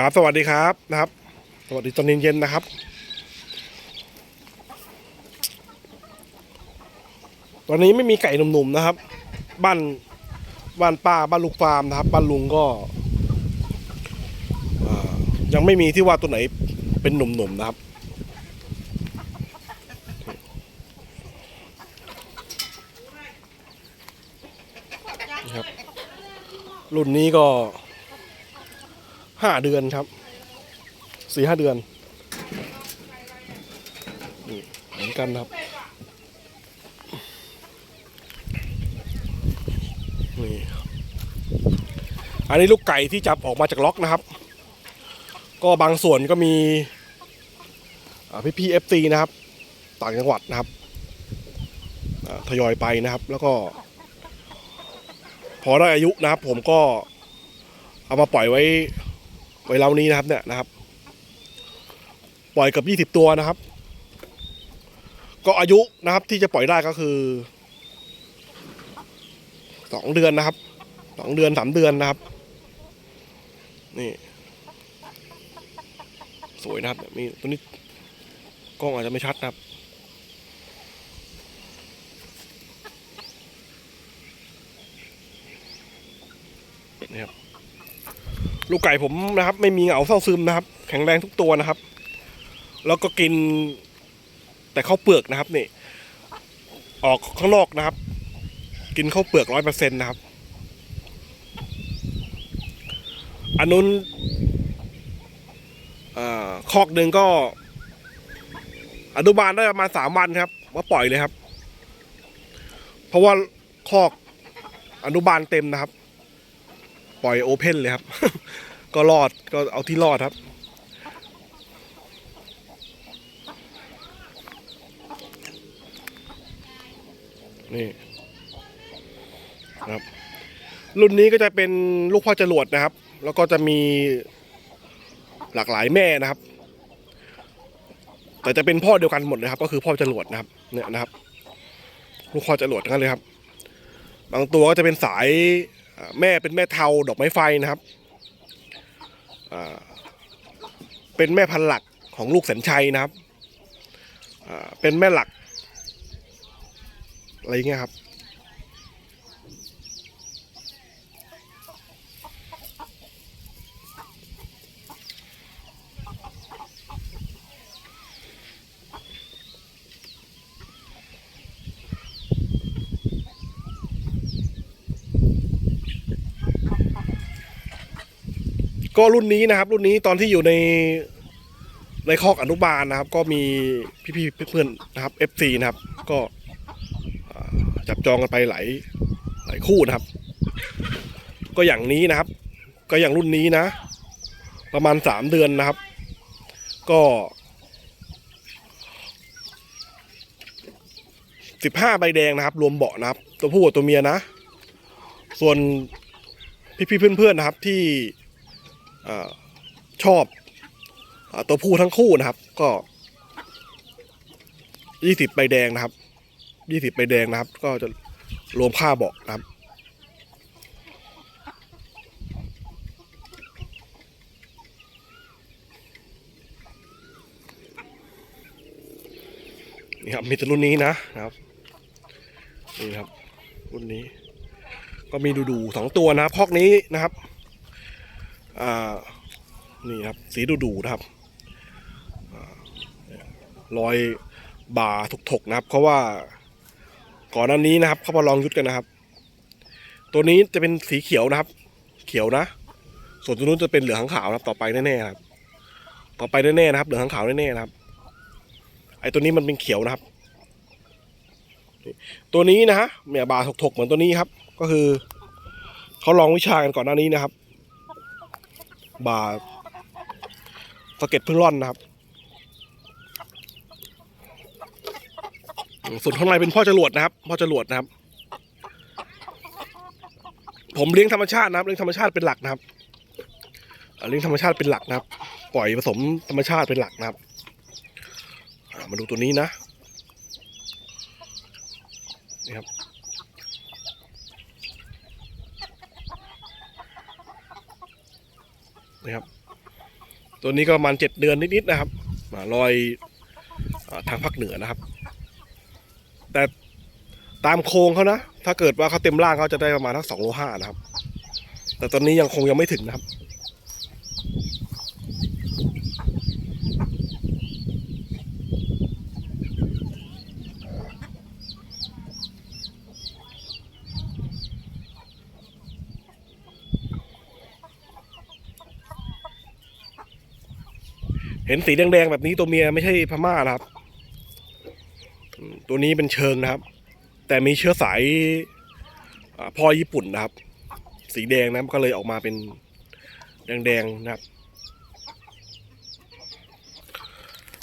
ครับสวัสดีครับนะครับ สวัสดีตอนเย็นๆนะครับวันนี้ไม่มีไก่หนุ่มๆนะครับ บ้านบ้านป้าบ้านลุงฟาร์มนะครับ บ้านลุงก็ยังไม่มีที่ว่าตัวไหนเป็นหนุ่มๆนะครับนะครับ รุ่นนี้ก็ ห้าเดือนครับสี่ห้าเดือนเหมือนกันครับนี่อันนี้ลูกไก่ที่จับออกมาจากล็อกนะครับ ก็บางส่วนก็มีพี่พีเอฟซีนะครับ ต่างจังหวัดนะครับทยอยไปนะครับ แล้วก็ พอได้อายุนะครับ ผมก็เอามาปล่อยไว้ ไว้เล้านี้นะครับเนี่ยนะครับ ปล่อยเกับยี่สิบตัวนะครับ ก็อายุนะครับที่จะปล่อยได้ก็คือสองเดือนนะครับสองเดือนสามเดือนนะครับ นี่ สวยนะครับมีตัวนี้กล้องอาจจะไม่ชัดนะครับนี่ครับ ลูกไก่ผมนะครับ ไม่มีเหงาเศร้าซึมนะครับ แข็งแรงทุกตัวนะครับ แล้วก็กิน แต่ข้าวเปลือกนะครับนี่ออกข้างนอกนะครับ กินข้าวเปลือกร้อยเปอร์เซ็นต์นะครับ อันนู้นอคอกหนึ่งก็ อนุบาลได้ประมาณสามวันครับว่าปล่อยเลยครับ เพราะว่าคอกอนุบาลเต็มนะครับ ปล่อยโอเพนเลยครับ ก็รอดก็เอาที่รอดครับ นี่นะครับ รุ่นนี้ก็จะเป็นลูกพ่อจรวดนะครับ แล้วก็จะมีหลากหลายแม่นะครับ แต่จะเป็นพ่อเดียวกันหมดเลยครับ ก็คือพ่อจรวดนะครับ เนี่ยนะครับ ลูกพ่อจรวดทั้งนั้นเลยครับ บางตัวก็จะเป็นสาย แม่เป็นแม่เทาดอกไม้ไฟนะครับ เป็นแม่พันหลักของลูกแสนชัยนะครับ เป็นแม่หลัก อะไรเงี้ยครับ ก็รุ่นนี้นะครับ รุ่นนี้ตอนที่อยู่ในในคอกอนุบาลนะครับ ก็มีพี่ๆเพื่อนๆนะครับ FC นะครับ ก็จับจองกันไปหลายหลายคู่นะครับ ก็อย่างนี้นะครับ ก็อย่างรุ่นนี้นะ ประมาณสามเดือนนะครับ ก็สิบห้าใบแดงนะครับ รวมเบาะนะครับ ตัวผู้กับตัวเมียนะ ส่วนพี่ๆเพื่อนๆนะครับที่ อชอบอตัวผู้ทั้งคู่นะครับ ก็ยี่สิบใบแดงนะครับยี่สิบใบแดงนะครับ ก็จะรวมค่าเบาะนะครับนี่ครับมีแต่รุ่นนี้นะนะครับนี่ครับรุ่นนี้ ก็มีดูดูๆสองตัวนะครับพอกนี้นะครับ นี่ครับสีดูดูนะครับรอยบ่าถกๆนะครับ เพราะว่าก่อนหน้านี้นะครับเขามาลองยุดกันนะครับ ตัวนี้จะเป็นสีเขียวนะครับ เขียวนะ ส่วนตัวนู้นจะเป็นเหลืองขาวนะครับ ต่อไปแน่ๆครับ ต่อไปแน่ๆนะครับ เหลืองขาวแน่ๆนะครับ ไอ้ตัวนี้มันเป็นเขียวนะครับ ตัวนี้นะฮะเมียบาถกๆเหมือนตัวนี้ครับ ก็คือเขาลองวิชากันก่อนหน้านี้นะครับ บาสะเก็ตพึ่งร่อนนะครับ ส่วนข้างในเป็นพ่อจรวดนะครับ พ่อจรวดนะครับ ผมเลี้ยงธรรมชาตินะครับเลี้ยงธรรมชาติเป็นหลักนะครับเลี้ยงธรรมชาติเป็นหลักนะครับ ปล่อยผสมธรรมชาติเป็นหลักนะครับมาดูตัวนี้นะนี่ครับ นะครับ ตัวนี้ก็ประมาณเจ็ดเดือนนิดๆนะครับมาลอยอทางภาคเหนือนะครับ แต่ตามโครงเขานะ ถ้าเกิดว่าเขาเต็มร่างเขาจะได้ประมาณทั้งสองโลห้านะครับ แต่ตอนนี้ยังคงยังไม่ถึงนะครับ เห็นสีแดงๆแบบนี้ตัวเมียไม่ใช่พม่านะครับ ตัวนี้เป็นเชิงนะครับ แต่มีเชื้อสายพ่อญี่ปุ่นนะครับ สีแดงนะก็เลยออกมาเป็นแดงๆนะครับ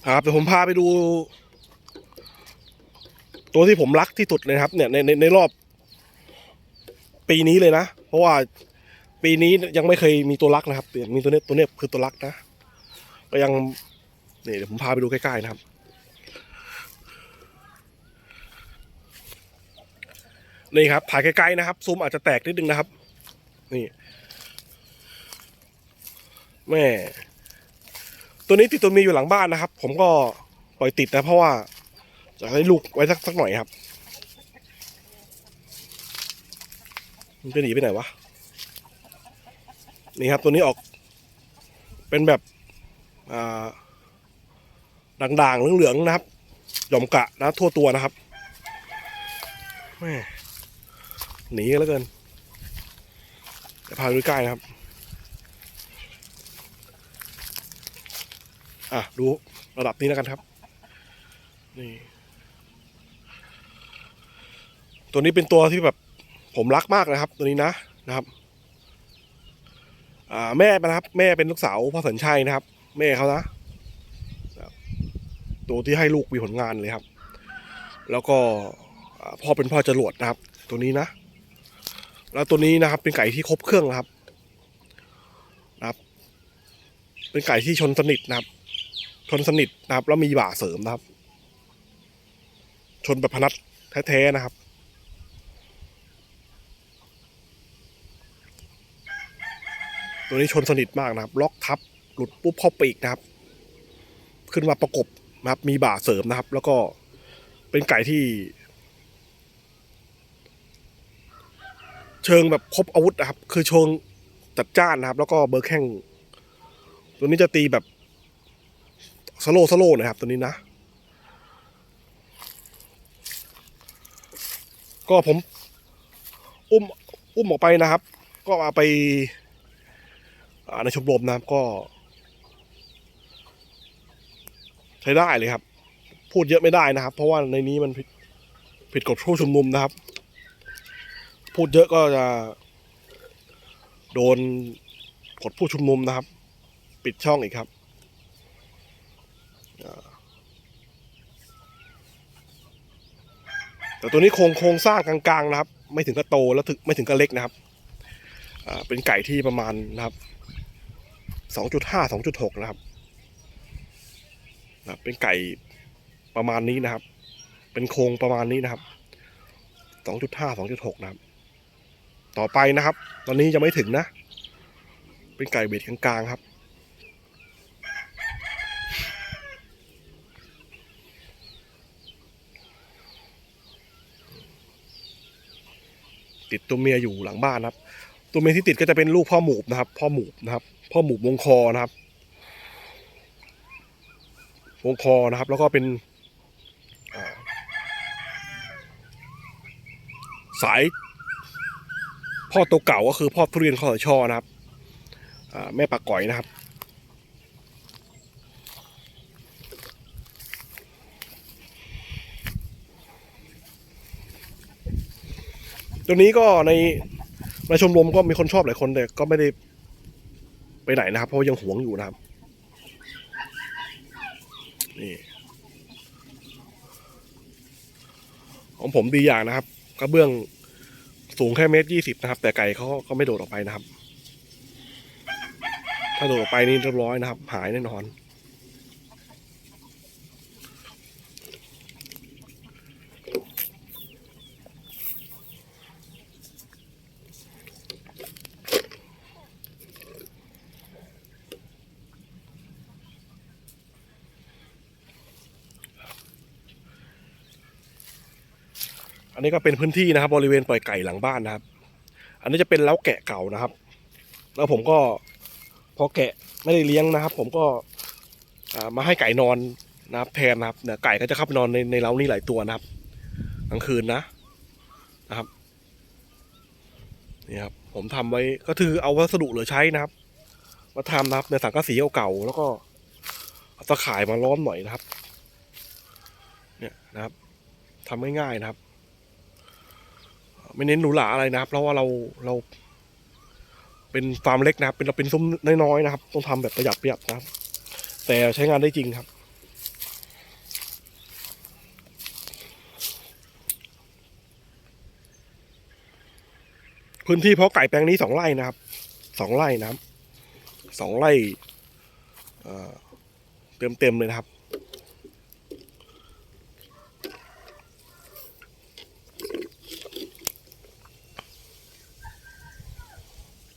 ครับเดี๋ยวผมพาไปดู ตัวที่ผมรักที่สุดเลยครับ เนี่ยในในในรอบ ปีนี้เลยนะ เพราะว่าปีนี้ยังไม่เคยมีตัวรักนะครับ มีตัวเนี้ยตัวเนี้ยคือตัวรักนะ ก็ยังนี่เดี๋ยวผมพาไปดูใกล้ๆนะครับ นี่ครับถ่ายใกล้ๆนะครับซูมอาจจะแตกนิดนึงนะครับ นี่แม่ตัวนี้ติดตัวมีอยู่หลังบ้านนะครับ ผมก็ปล่อยติดนะเพราะว่าจะให้ลูกไว้สักสักหน่อยครับ มันจะหนีไปไหนวะ นี่ครับตัวนี้ออก เป็นแบบ ด่างๆเหลืองๆนะครับ หย่อมกะนะทั่วตัวนะครับแม่หนีกันแล้วเกินเดี๋ยวพาดูใกล้นะครับ อะ ดูระดับนี้แล้วกันครับ นี่ ตัวนี้เป็นตัวที่แบบผมรักมากนะครับ ตัวนี้นะนะครับ อ่า แม่นะครับ แม่เป็นลูกสาวพ่อสัญชัยนะครับ แม่เขานะ ตัวที่ให้ลูกมีผลงานเลยครับ แล้วก็พ่อเป็นพ่อจรวดนะครับ ตัวนี้นะ แล้วตัวนี้นะครับ เป็นไก่ที่ครบเครื่องนะครับนะครับ เป็นไก่ที่ชนสนิทนะครับ ชนสนิทนะครับ แล้วมีบ่าเสริมนะครับ ชนแบบพนัดแท้ๆนะครับตัวนี้ชนสนิทมากนะครับ ล็อกทับ ลุดปุ๊บเข้าปีกนะครับ ขึ้นมาประกบนะครับ มีบ่าเสริมนะครับ แล้วก็เป็นไก่ที่ เชิงแบบครบอาวุธนะครับ คือเชิงจัดจ้านนะครับ แล้วก็เบอร์แข้งตัวนี้จะตีแบบสโลสโลนะครับ ตัวนี้นะ ก็ผม อุ้มอุ้มออกไปนะครับ ก็เอาไปในชมรมนะครับก็ ใช้ได้เลยครับ พูดเยอะไม่ได้นะครับ เพราะว่าในนี้มันผิดผิดกฎผู้ชุมนุมนะครับ พูดเยอะก็จะ โดนกฎผู้ชุมนุมนะครับ ปิดช่องอีกครับแต่ตัวนี้โครงโครงสร้างกลางๆนะครับ ไม่ถึงกับโตแล้วถึงไม่ถึงกับเล็กนะครับเป็นไก่ที่ประมาณนะครับสองจุดห้าสองจุดหกนะครับ นะครับ เป็นไก่ประมาณนี้นะครับ เป็นโครงประมาณนี้นะครับ สองจุดห้าสองจุดหกนะครับ ต่อไปนะครับ ตอนนี้ยังไม่ถึงนะ เป็นไก่เบ็ดกลางๆครับติดตัวเมียอยู่หลังบ้านนะครับ ตัวเมียที่ติดก็จะเป็นลูกพ่อหมูบนะครับ พ่อหมูบนะครับ พ่อหมูบวงคอนะครับ วงคอนะครับ แล้วก็เป็นสายพ่อตัวเก่าก็คือพ่อทุเรียนคอสชนะครับแม่ปากก๋อยนะครับ ตัวนี้ก็ในในชมรมก็มีคนชอบหลายคนแต่ก็ไม่ได้ไปไหนนะครับ เพราะยังหวงอยู่นะครับ นี่ ของผมดีอย่างนะครับกระเบื้องสูงแค่เมตรยี่สิบนะครับ แต่ไก่เขาก็ไม่โดดออกไปนะครับ ถ้าโดดออกไปนี่เรียบร้อยนะครับ หายแน่นอนน นนี้ก็เป็นพื้นที่นะครับ บริเวณปล่อยไก่หลังบ้านนะครับ อันนี้จะเป็นเล้าแกะเก่านะครับ แล้วผมก็พอแกะไม่ได้เลี้ยงนะครับ ผมก็มาให้ไก่นอนนะครับ แทนนะครับเนี่ยไก่ก็จะเข้าไปนอนในในเล้านี้หลายตัวนะครับกลางคืนนะนะครับนี่ครับผมทำไว้ก็คือเอาวัสดุเหลือใช้นะครับ มาทำนะครับในสังกะสีเก่าๆแล้วก็เอาตะข่ายมาล้อมหน่อยนะครับ เนี่ยนะครับทำง่ายๆนะครับ ไม่เน้นหรูหราอะไรนะครับ เพราะว่าเราเรา เป็นฟาร์มเล็กนะครับ เป็นเราเป็นซุ้มน้อยๆนะครับ ต้องทำแบบประหยัดประหยัดนะครับ แต่ใช้งานได้จริงครับ พื้นที่เพาะไก่แปลงนี้สองไร่นะครับสองไร่นะครับสองไร่เต็มเต็มๆเลยนะครับ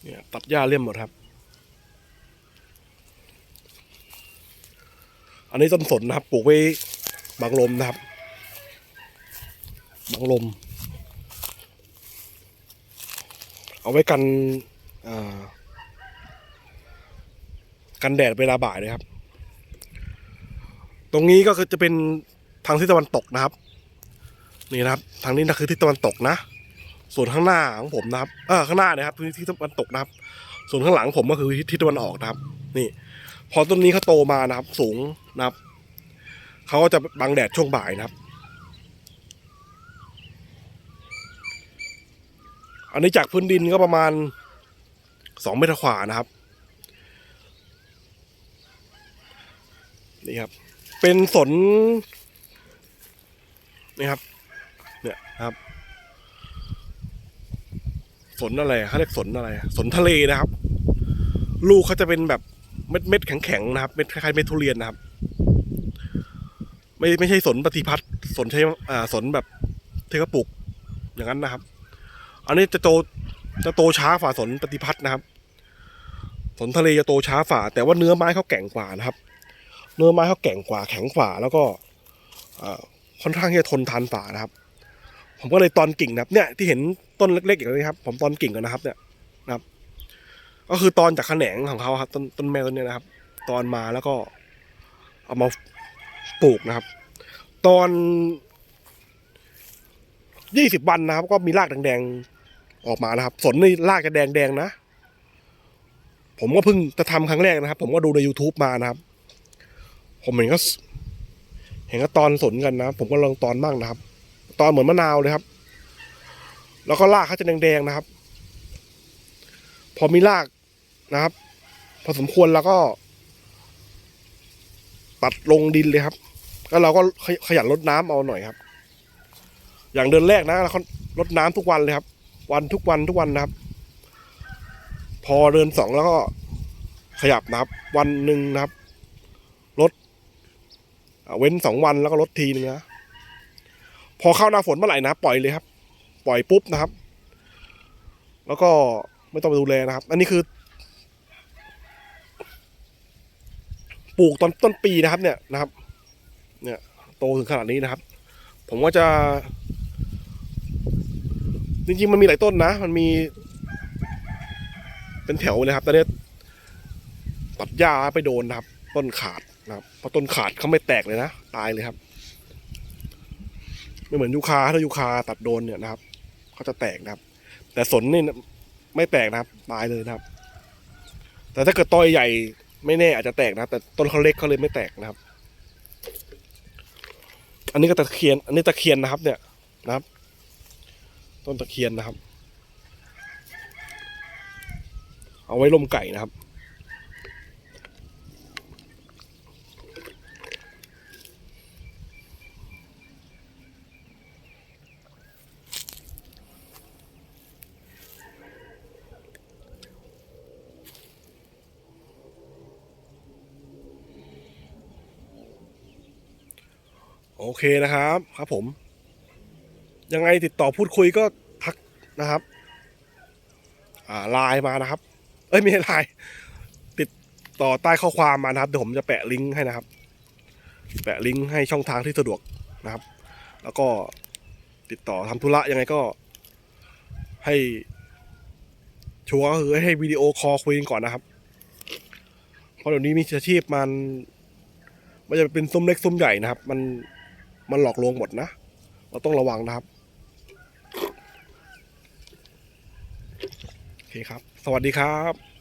เนี่ยตัดหญ้าเลี่ยมหมดครับ อันนี้ต้นสนนะครับปลูกไว้บังลมนะครับบังลม เอาไว้กันกันแดดเวลาบ่ายเลยครับ ตรงนี้ก็คือจะเป็นทางทิศตะวันตกนะครับ นี่นะครับ ทางนี้นะคือทิศตะวันตกนะ ส่วนข้างหน้าของผมนะครับเออข้างหน้านะครับทิศตะวันตกนะครับ ส่วนข้างหลังผมก็คือทิศตะวันออกนะครับ นี่ พอต้นนี้เขาโตมานะครับ สูงนะครับเขาก็จะบังแดดช่วงบ่ายนะครับ อันนี้จากพื้นดินก็ประมาณสองเมตรขวานะครับนี่ครับ เป็นสนนี่ครับ เนี่ยครับ สนอะไรเขาเรียกสนอะไร สนทะเลนะครับ ลูกเขาจะเป็นแบบเม็ดเม็ดแข็งแข็งๆนะครับเม็ดคล้ายๆเม็ดทุเรียนนะครับ ไม่ไม่ใช่สนปฏิพัฒน์สนใช้อ่าสนแบบที่เขาปลูกอย่างนั้นนะครับ อันนี้จะโตจะโตช้าฝ่าสนปฏิพัฒน์นะครับ สนทะเลจะโตช้าฝ่า แต่ว่าเนื้อไม้เขาแก่งกว่านะครับ เนื้อไม้เขาแก่งกว่าแข็งกว่าแล้วก็ค่อนข้างที่จะทนทานฝ่านะครับ ผมก็เลยตอนกิ่งนะครับเนี่ยที่เห็นต้นเล็กๆอย่างนี้ครับ ผมตอนกิ่งกันนะครับ เนี่ยนะครับ ก็คือตอนจากแขนงของเขาครับ ต้นต้นแม่ต้นเนี้ยนะครับ ตอนมาแล้วก็เอามาปลูกนะครับ ตอนยี่สิบวันนะครับ ก็มีรากแดงๆออกมานะครับ สนนี่รากจะแดงๆนะ ผมก็เพิ่งจะทำครั้งแรกนะครับ ผมก็ดูใน YouTube มานะครับ ผมเห็นก็เห็นก็ตอนสนกันนะ ผมก็ลองตอนบ้างนะครับ ตอนเหมือนมะนาวเลยครับ แล้วก็รากเขาจะแดงๆนะครับ พอมีรากนะครับ พอสมควรแล้วก็ ตัดลงดินเลยครับแล้วเราก็ขยันรดน้ำเอาหน่อยครับ อย่างเดือนแรกนะเรารดน้ำทุกวันเลยครับ วันทุกวันทุกวันนะครับ พอเดือนสองแล้วก็ขยับนะครับ วันหนึ่งนะครับลดเว้นสองวันแล้วก็ลดทีนึงนะ พอเข้าหน้าฝนเมื่อไหร่นะปล่อยเลยครับ ปล่อยปุ๊บนะครับ แล้วก็ไม่ต้องไปดูแลนะครับ อันนี้คือ ปลูกตอนต้นปีนะครับ เนี่ยนะครับ เนี่ย โตถึงขนาดนี้นะครับ ผมว่าจะ จริงๆมันมีหลายต้นนะ มันมี เป็นแถวเลยครับตอนนี้ตัดหญ้าไปโดนนะครับ ต้นขาดนะครับพอต้นขาดเขาไม่แตกเลยนะ ตายเลยครับ ไม่เหมือนยูคาถ้ายูคาตัดโดนเนี่ยนะครับเขาจะแตกนะครับ แต่สนนี่ไม่แตกนะครับตายเลยนะครับ แต่ถ้าเกิดต้อยใหญ่ไม่แน่อาจจะแตกนะครับ แต่ต้นเขาเล็กเขาเลยไม่แตกนะครับ อันนี้ก็ตะเคียน อันนี้ตะเคียนนะครับ เนี่ยนะครับ ต้นตะเคียนนะครับ เอาไว้ลมไก่นะครับ โอเคนะครับครับผม ยังไงติดต่อพูดคุยก็ทักนะครับ อ่าไลน์มานะครับ เอ้ยไม่ใช่ไลน์ติดต่อใต้ข้อความมานะครับเดี๋ยวผมจะแปะลิงก์ให้นะครับ แปะลิงก์ให้ช่องทางที่สะดวกนะครับ แล้วก็ติดต่อทำธุระยังไงก็ ให้ชัวร์คือให้วิดีโอคอลคุยกันก่อนนะครับ เพราะเดี๋ยวนี้มีอาชีพมันมันจะเป็นซุ้มเล็กซุ้มใหญ่นะครับ มัน มันหลอกลวงหมดนะ เราต้องระวังนะครับ โอเคครับ สวัสดีครับ